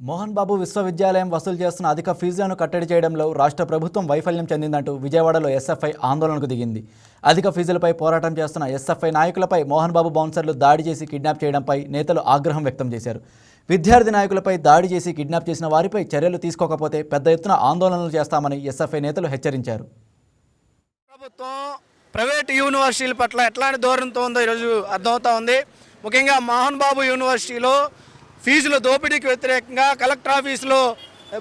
మోహన్ బాబు విశ్వవిద్యాలయం వసూలు చేస్తున్న అధిక ఫీజులను కట్టడి చేయడంలో రాష్ట్ర ప్రభుత్వం వైఫల్యం చెందిందంటూ విజయవాడలో ఎస్ఎఫ్ఐ ఆందోళనకు దిగింది. అధిక ఫీజులపై పోరాటం చేస్తున్న ఎస్ఎఫ్ఐ నాయకులపై మోహన్ బాబు బౌన్సర్లు దాడి చేసి కిడ్నాప్ చేయడంపై నేతలు ఆగ్రహం వ్యక్తం చేశారు. విద్యార్థి నాయకులపై దాడి చేసి కిడ్నాప్ చేసిన వారిపై చర్యలు తీసుకోకపోతే పెద్ద ఎత్తున ఆందోళనలు చేస్తామని ఎస్ఎఫ్ఐ నేతలు హెచ్చరించారు. ప్రభుత్వం ప్రైవేట్ యూనివర్సిటీల పట్ల ఎట్లాంటి ధోరణితో ఉందో ఈరోజు అర్థమవుతా ఉంది. ముఖ్యంగా మోహన్ బాబు యూనివర్సిటీలో ఫీజుల దోపిడీకి వ్యతిరేకంగా కలెక్టర్ ఆఫీసులో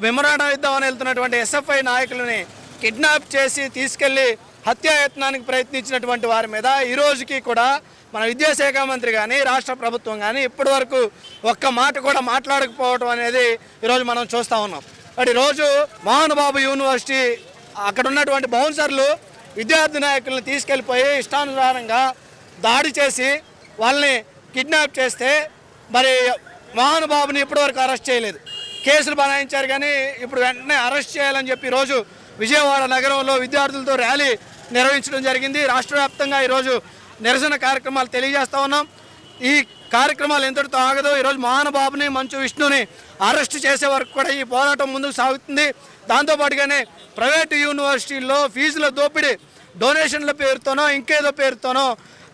మెమరాండం ఇద్దామని వెళ్తున్నటువంటి ఎస్ఎఫ్ఐ నాయకులని కిడ్నాప్ చేసి తీసుకెళ్ళి హత్యాయత్నానికి ప్రయత్నించినటువంటి వారి మీద ఈ రోజుకి కూడా మన విద్యాశాఖ మంత్రి కానీ రాష్ట్ర ప్రభుత్వం కానీ ఇప్పటి వరకు ఒక్క మాట కూడా మాట్లాడకపోవడం అనేది ఈరోజు మనం చూస్తూ ఉన్నాం. బట్ ఈరోజు మోహన్బాబు యూనివర్సిటీ అక్కడ ఉన్నటువంటి బౌన్సర్లు విద్యార్థి నాయకులను తీసుకెళ్ళిపోయి ఇష్టానుసారంగా దాడి చేసి వాళ్ళని కిడ్నాప్ చేస్తే మరి మోహన్ ఇప్పటివరకు అరెస్ట్ చేయలేదు. కేసులు బనాయించారు కానీ ఇప్పుడు వెంటనే అరెస్ట్ చేయాలని చెప్పి ఈరోజు విజయవాడ నగరంలో విద్యార్థులతో ర్యాలీ నిర్వహించడం జరిగింది. రాష్ట్ర వ్యాప్తంగా ఈరోజు నిరసన కార్యక్రమాలు తెలియజేస్తూ ఉన్నాం. ఈ కార్యక్రమాలు ఎంతటితో ఆగదు ఈరోజు మహానుబాబుని మంచు విష్ణుని అరెస్ట్ చేసే వరకు కూడా ఈ పోరాటం ముందుకు సాగుతుంది. దాంతోపాటుగానే ప్రైవేటు యూనివర్సిటీల్లో ఫీజుల దోపిడీ డొనేషన్ల పేరుతోనో ఇంకేదో పేరుతోనో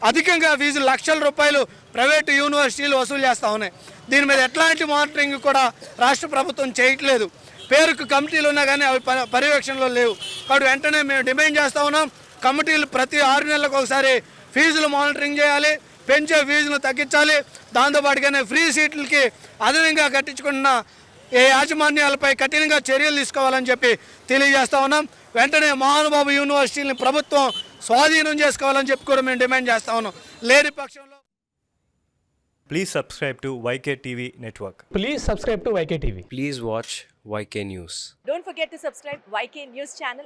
అధికంగా ఫీజులు లక్షల రూపాయలు ప్రైవేటు యూనివర్సిటీలు వసూలు చేస్తూ ఉన్నాయి. దీని మీద ఎట్లాంటి మానిటరింగ్ కూడా రాష్ట్ర ప్రభుత్వం చేయట్లేదు. పేరుకు కమిటీలు ఉన్నా కానీ అవి పర్యవేక్షణలో లేవు. కాబట్టి వెంటనే మేము డిమాండ్ చేస్తూ ఉన్నాం. కమిటీలు ప్రతి ఆరు నెలలకు ఒకసారి ఫీజులు మానిటరింగ్ చేయాలి. పెంచే ఫీజులు తగ్గించాలి. దాంతోపాటుగానే ఫ్రీ సీట్లకి అదనంగా కట్టించుకున్న ఏ యాజమాన్యాలపై కఠినంగా చర్యలు తీసుకోవాలని చెప్పి తెలియజేస్తా ఉన్నాం. వెంటనే మహానుభావు యూనివర్సిటీని ప్రభుత్వం స్వాధీనం చేసుకోవాలని చెప్పి కూడా మేము డిమాండ్ చేస్తా ఉన్నాం. లేని పక్షంలో please subscribe to YK TV network. Please subscribe to YK TV. Please watch YK news. Don't forget to subscribe YK news channel